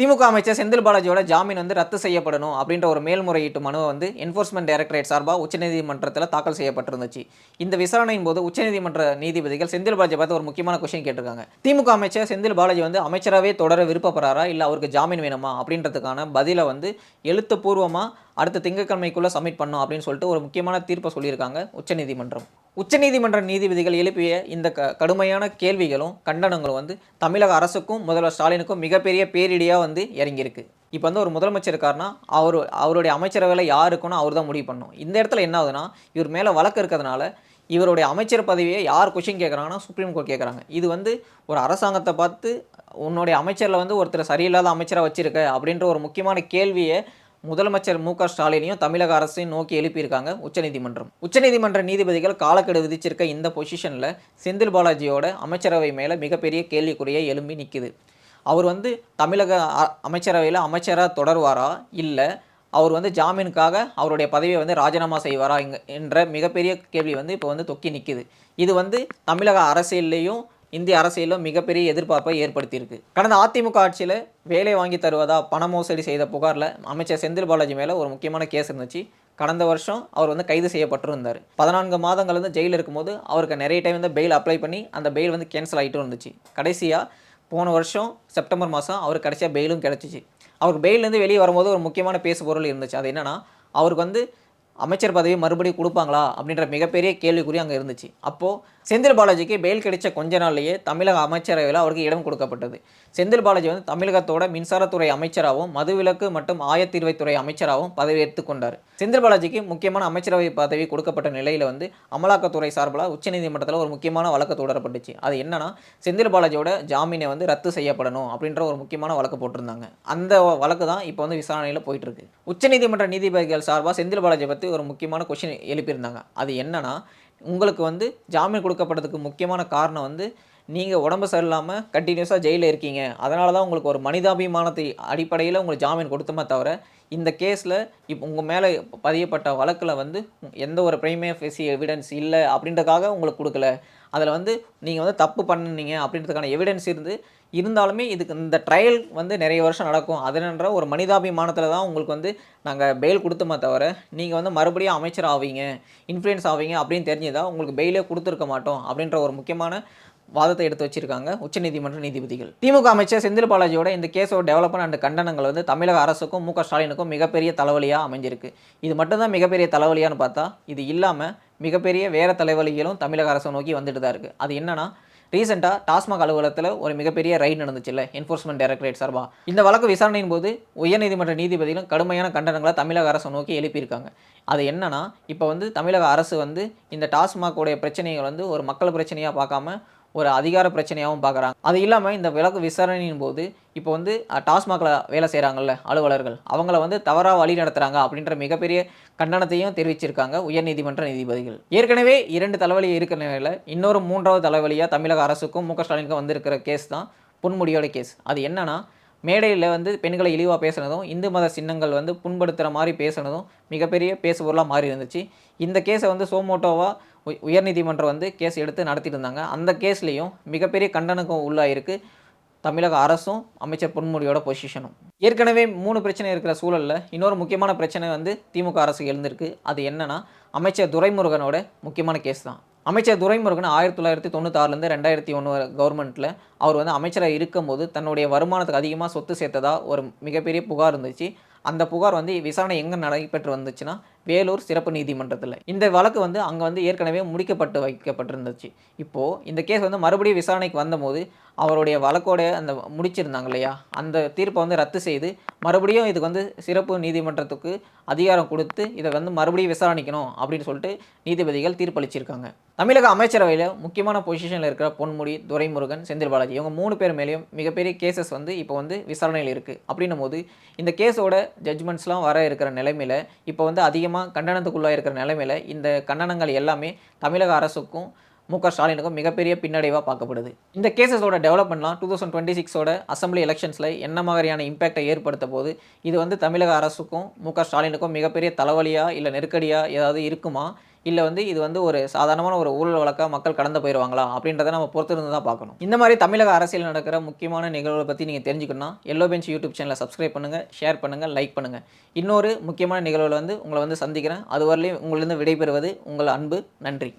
திமுக அமைச்சர் செந்தில் பாலாஜியோட ஜாமீன் வந்து ரத்து செய்யப்படணும் அப்படின்ற ஒரு மேல்முறையீட்டு மனுவை வந்து என்ஃபோர்ஸ்மெண்ட் டைரக்டரேட் சார்பாக உச்சநீதிமன்றத்தில் தாக்கல் செய்யப்பட்டிருந்துச்சு. இந்த விசாரணையின் போது உச்சநீதிமன்ற நீதிபதிகள் செந்தில் பாலாஜி பார்த்து ஒரு முக்கியமான கொஸ்டின் கேட்டிருக்காங்க. திமுக அமைச்சர் செந்தில் பாலாஜி வந்து அமைச்சராகவே தொடர விருப்பப்படுறாரா? இல்லை அவருக்கு ஜாமீன் வேணுமா? அப்படின்றதுக்கான பதிலை வந்து எழுத்துப்பூர்வமாக அடுத்த திங்கட்கிழமைக்குள்ளே சப்மிட் பண்ணும் அப்படின்னு சொல்லிட்டு ஒரு முக்கியமான தீர்ப்பை சொல்லியிருக்காங்க உச்சநீதிமன்றம். உச்சநீதிமன்ற நீதிபதிகள் எழுப்பிய இந்த க கடுமையான கேள்விகளும் கண்டனங்களும் வந்து தமிழக அரசுக்கும் முதல்வர் ஸ்டாலினுக்கும் மிகப்பெரிய பேரிடியாக வந்து இறங்கியிருக்கு. இப்போ வந்து ஒரு முதலமைச்சர் இருக்காருன்னா அவர் அவருடைய அமைச்சரவையில் யார் அவர் தான் முடிவு பண்ணும் இந்த இடத்துல என்ன ஆகுதுன்னா இவர் மேலே வழக்கு இருக்கிறதுனால இவருடைய அமைச்சர் பதவியை யார் கொஷின் கேட்குறாங்கன்னா சுப்ரீம் கோர்ட் கேட்குறாங்க இது வந்து ஒரு அரசாங்கத்தை பார்த்து உன்னுடைய அமைச்சரில் வந்து ஒருத்தர் சரியில்லாத அமைச்சராக வச்சுருக்க அப்படின்ற ஒரு முக்கியமான கேள்வியை முதலமைச்சர் மு க ஸ்டாலினையும் தமிழக அரசையும் நோக்கி எழுப்பியிருக்காங்க உச்சநீதிமன்றம். உச்சநீதிமன்ற நீதிபதிகள் காலக்கெடு விதிச்சிருக்க இந்த பொசிஷனில் செந்தில் பாலாஜியோட அமைச்சரவை மேலே மிகப்பெரிய கேள்விக்குறியை எழும்பி நிற்குது அவர் வந்து தமிழக அமைச்சரவையில் அமைச்சராக தொடருவாரா? இல்லை அவர் வந்து ஜாமீனுக்காக அவருடைய பதவியை வந்து ராஜினாமா செய்வாரா? என்ற மிகப்பெரிய கேள்வி வந்து இப்போ வந்து தொக்கி நிற்குது இது வந்து தமிழக அரசியல்லையும் இந்திய அரசியலும் மிகப்பெரிய எதிர்பார்ப்பை ஏற்படுத்தியிருக்கு. கடந்த அதிமுக ஆட்சியில் வேலை வாங்கி தருவதா பண மோசடி செய்த புகாரில் அமைச்சர் செந்தில் பாலாஜி மேலே ஒரு முக்கியமான கேஸ் இருந்துச்சு. கடந்த வருஷம் அவர் வந்து கைது செய்யப்பட்டிருந்தார். பதினான்கு மாதங்கள் வந்து ஜெயிலில் இருக்கும்போது அவருக்கு நிறைய டைம் வந்து பெயில் அப்ளை பண்ணி அந்த பெயில் வந்து கேன்சல் ஆகிட்டும் இருந்துச்சு. கடைசியாக போன வருஷம் செப்டம்பர் மாதம் அவருக்கு கடைசியாக பெயிலும் கிடச்சிச்சு. அவருக்கு பெயிலேருந்து வெளியே வரும்போது ஒரு முக்கியமான பேசு பொருள் இருந்துச்சு. அது என்னென்னா அவருக்கு வந்து அமைச்சர் பதவி மறுபடியும் கொடுப்பாங்களா அப்படின்ற மிகப்பெரிய கேள்விக்குறி அங்கே இருந்துச்சு. அப்போது செந்தில் பாலாஜிக்கு பெயில் கிடைச்ச கொஞ்ச நாள்லேயே தமிழக அமைச்சரவையில் அவருக்கு இடம் கொடுக்கப்பட்டது. செந்தில் பாலாஜி வந்து தமிழகத்தோட மின்சாரத்துறை அமைச்சராகவும் மதுவிலக்கு மற்றும் ஆயத்தீர்வைத்துறை அமைச்சராகவும் பதவி எடுத்துக்கொண்டார் செந்தில் பாலாஜிக்கு முக்கியமான அமைச்சரவை பதவி கொடுக்கப்பட்ட நிலையில் வந்து அமலாக்கத்துறை சார்பில் உச்சநீதிமன்றத்தில் ஒரு முக்கியமான வழக்கு தொடரப்பட்டுச்சு. அது என்னன்னா செந்தில் பாலாஜியோட ஜாமீனை வந்து ரத்து செய்யப்படணும் அப்படின்ற ஒரு முக்கியமான வழக்கு போட்டிருந்தாங்க. அந்த வழக்கு தான் இப்போ வந்து விசாரணையில் போயிட்டு இருக்கு. உச்சநீதிமன்ற நீதிபதிகள் சார்பாக செந்தில் பாலாஜி பற்றி ஒரு முக்கியமான கொஷின் எழுப்பியிருந்தாங்க. அது என்னன்னா உங்களுக்கு வந்து ஜாமீன் கொடுக்கப்பட்டதுக்கு முக்கியமான காரணம் வந்து நீங்கள் உடம்பு சரியில்லாமல் கண்டினியூஸாக ஜெயிலில் இருக்கீங்க. அதனால தான் உங்களுக்கு ஒரு மனிதாபிமானத்தை அடிப்படையில் உங்களுக்கு ஜாமீன் கொடுத்தோமே தவிர இந்த கேஸில் இப்போ உங்கள் மேலே பதியப்பட்ட வழக்கில் வந்து எந்த ஒரு பிரைமே ஃபெசி எவிடன்ஸ் இல்லை அப்படின்றதுக்காக உங்களுக்கு கொடுக்கல. அதில் வந்து நீங்கள் வந்து தப்பு பண்ணுனீங்க அப்படின்றதுக்கான எவிடன்ஸ் இருந்து இருந்தாலுமே இதுக்கு இந்த ட்ரையல் வந்து நிறைய வருஷம் நடக்கும். அதனன்ற ஒரு மனிதாபிமானத்தில் தான் உங்களுக்கு வந்து நாங்கள் பெயில் கொடுத்தோமே தவிர நீங்கள் வந்து மறுபடியும் அமைச்சர் ஆவீங்க இன்ஃப்ளூயன்ஸ் ஆவீங்க அப்படின்னு தெரிஞ்சதா உங்களுக்கு பெயிலே கொடுத்துருக்க மாட்டோம் அப்படின்ற ஒரு முக்கியமான வாதத்தை எடுத்து வச்சிருக்காங்க உச்சநீதிமன்ற நீதிபதிகள். திமுக அமைச்சர் செந்தில் பாலாஜியோட இந்த கேஸோட டெவலப்மெண்ட் அண்ட் கண்டனங்கள் வந்து தமிழக அரசுக்கும் மு ஸ்டாலினுக்கும் மிகப்பெரிய தலைவலியாக அமைஞ்சிருக்கு. இது மட்டும்தான் மிகப்பெரிய தலைவலியான்னு பார்த்தா இது இல்லாமல் மிகப்பெரிய வேற தலைவலிகளும் தமிழக அரசை நோக்கி வந்துட்டு தான் இருக்குது அது என்னன்னா ரீசெண்டாக டாஸ்மாக் அலுவலகத்தில் ஒரு மிகப்பெரிய ரைட் நடந்துச்சுல்ல என்ஃபோர்ஸ்மெண்ட் டைரக்டரேட் சார்பா. இந்த வழக்கு விசாரணையின் போது உயர்நீதிமன்ற நீதிபதிகளும் கடுமையான கண்டனங்களை தமிழக அரசை நோக்கி எழுப்பியிருக்காங்க. அது என்னன்னா இப்போ வந்து தமிழக அரசு வந்து இந்த டாஸ்மாகோடைய பிரச்சனைகள் வந்து ஒரு மக்கள் பிரச்சனையாக பார்க்காம ஒரு அதிகார பிரச்சனையாகவும் பார்க்குறாங்க. அது இல்லாமல் இந்த விலக்கு விசாரணையின் போது இப்போ வந்து டாஸ்மாகில் வேலை செய்கிறாங்கல்ல அலுவலர்கள். அவங்கள வந்து தவறாக வழி நடத்துகிறாங்க அப்படின்ற மிகப்பெரிய கண்டனத்தையும் தெரிவிச்சிருக்காங்க உயர்நீதிமன்ற நீதிபதிகள். ஏற்கனவே இரண்டு தலைவலி இருக்கிற நிலையில் இன்னொரு மூன்றாவது தலைவலியாக தமிழக அரசுக்கும் மு க ஸ்டாலினுக்கும் வந்திருக்கிற கேஸ் தான் புன்முடியோட கேஸ் அது என்னன்னா மேடையில் வந்து பெண்களை இழிவாக பேசுனதும் இந்து மத சின்னங்கள் வந்து புண்படுத்துகிற மாதிரி பேசுனதும் மிகப்பெரிய பேசுபொருளாக மாறி இருந்துச்சு இந்த கேஸை வந்து சோமோட்டோவாக உயர்நீதிமன்றம் வந்து கேஸ் எடுத்து நடத்திட்டு இருந்தாங்க அந்த கேஸ்லேயும் மிகப்பெரிய கண்டனக்கும் உள்ளாயிருக்கு. தமிழக அரசும் அமைச்சர் பொன்முடியோட பொசிஷனும் ஏற்கனவே மூணு பிரச்சனை இருக்கிற சூழலில் இன்னொரு முக்கியமான பிரச்சனை வந்து திமுக அரசு எழுந்திருக்கு. அது என்னென்னா அமைச்சர் துரைமுருகனோட முக்கியமான கேஸ் தான். அமைச்சர் துரைமுருகன் ஆயிரத்தி தொள்ளாயிரத்தி தொண்ணூத்தாறுலேருந்து ரெண்டாயிரத்தி ஒன்று கவர்மெண்ட்டில் அவர் வந்து அமைச்சராக இருக்கும்போது தன்னுடைய வருமானத்துக்கு அதிகமாக சொத்து சேர்த்ததா ஒரு மிகப்பெரிய புகார் இருந்துச்சு. அந்த புகார் வந்து விசாரணை எங்கே நடைபெற்று வந்துச்சுன்னா வேலூர் சிறப்பு நீதிமன்றத்தில். இந்த வழக்கு வந்து அங்கே வந்து ஏற்கனவே முடிக்கப்பட்டு வைக்கப்பட்டிருந்துச்சு. இப்போது இந்த கேஸ் வந்து மறுபடியும் விசாரணைக்கு வந்தபோது அவருடைய வழக்கோட அந்த முடிச்சிருந்தாங்க இல்லையா? அந்த தீர்ப்பை வந்து ரத்து செய்து மறுபடியும் இதுக்கு வந்து சிறப்பு நீதிமன்றத்துக்கு அதிகாரம் கொடுத்து இதை வந்து மறுபடியும் விசாரணிக்கணும் அப்படின்னு சொல்லிட்டு நீதிபதிகள் தீர்ப்பளிச்சிருக்காங்க. தமிழக அமைச்சரவையில் முக்கியமான பொசிஷனில் இருக்கிற பொன்முடி துரைமுருகன் செந்தில் பாலாஜி இவங்க மூணு பேர் மேலேயும் மிகப்பெரிய கேசஸ் வந்து இப்போ வந்து விசாரணையில் இருக்குது அப்படின்னும் போது இந்த கேஸோட ஜட்ஜ்மெண்ட்ஸ்லாம் வர இருக்கிற நிலைமையில் இப்போ வந்து அதிகமாக கண்டனத்துக்குள்ளாக இருக்கிற நிலைமையில் இந்த கண்டனங்கள் எல்லாமே தமிழக அரசுக்கும் மு க ஸ்டாலினுக்கும் மிகப்பெரிய பின்னடைவாக பார்க்கப்படுது. இந்த கேசஸோட டெவலப்மெண்ட்லாம் டூ தௌசண்ட் டுவெண்ட்டி சிக்ஸோட அசம்பிளி எலெக்ஷன்ஸில் என்ன மாதிரியான இம்பேக்டை ஏற்படுத்த போது இது வந்து தமிழக அரசுக்கும் மு க ஸ்டாலினுக்கும் மிகப்பெரிய தலைவலியாக இல்லை நெருக்கடியாக ஏதாவது இருக்குமா? இல்லை வந்து இது வந்து ஒரு சாதாரணமான ஒரு ஊழல் வழக்காக மக்கள் கடந்து போயிடுவாங்களா அப்படின்றத நம்ம பொறுத்திருந்து தான் பார்க்கணும். இந்த மாதிரி தமிழக அரசியல் நடக்கிற முக்கியமான நிகழ்வுகளை பற்றி நீங்கள் தெரிஞ்சுக்கணும்னா எல்லோ பெஞ்ச் யூடியூப் சேனலை சப்ஸ்கிரைப் பண்ணுங்கள் ஷேர் பண்ணுங்கள் லைக் பண்ணுங்கள் இன்னொரு முக்கியமான நிகழ்வுகளை வந்து உங்களை வந்து சந்திக்கிறேன். அது வரலையும் உங்களிருந்து விடைபெறுவது உங்கள் அன்பு. நன்றி.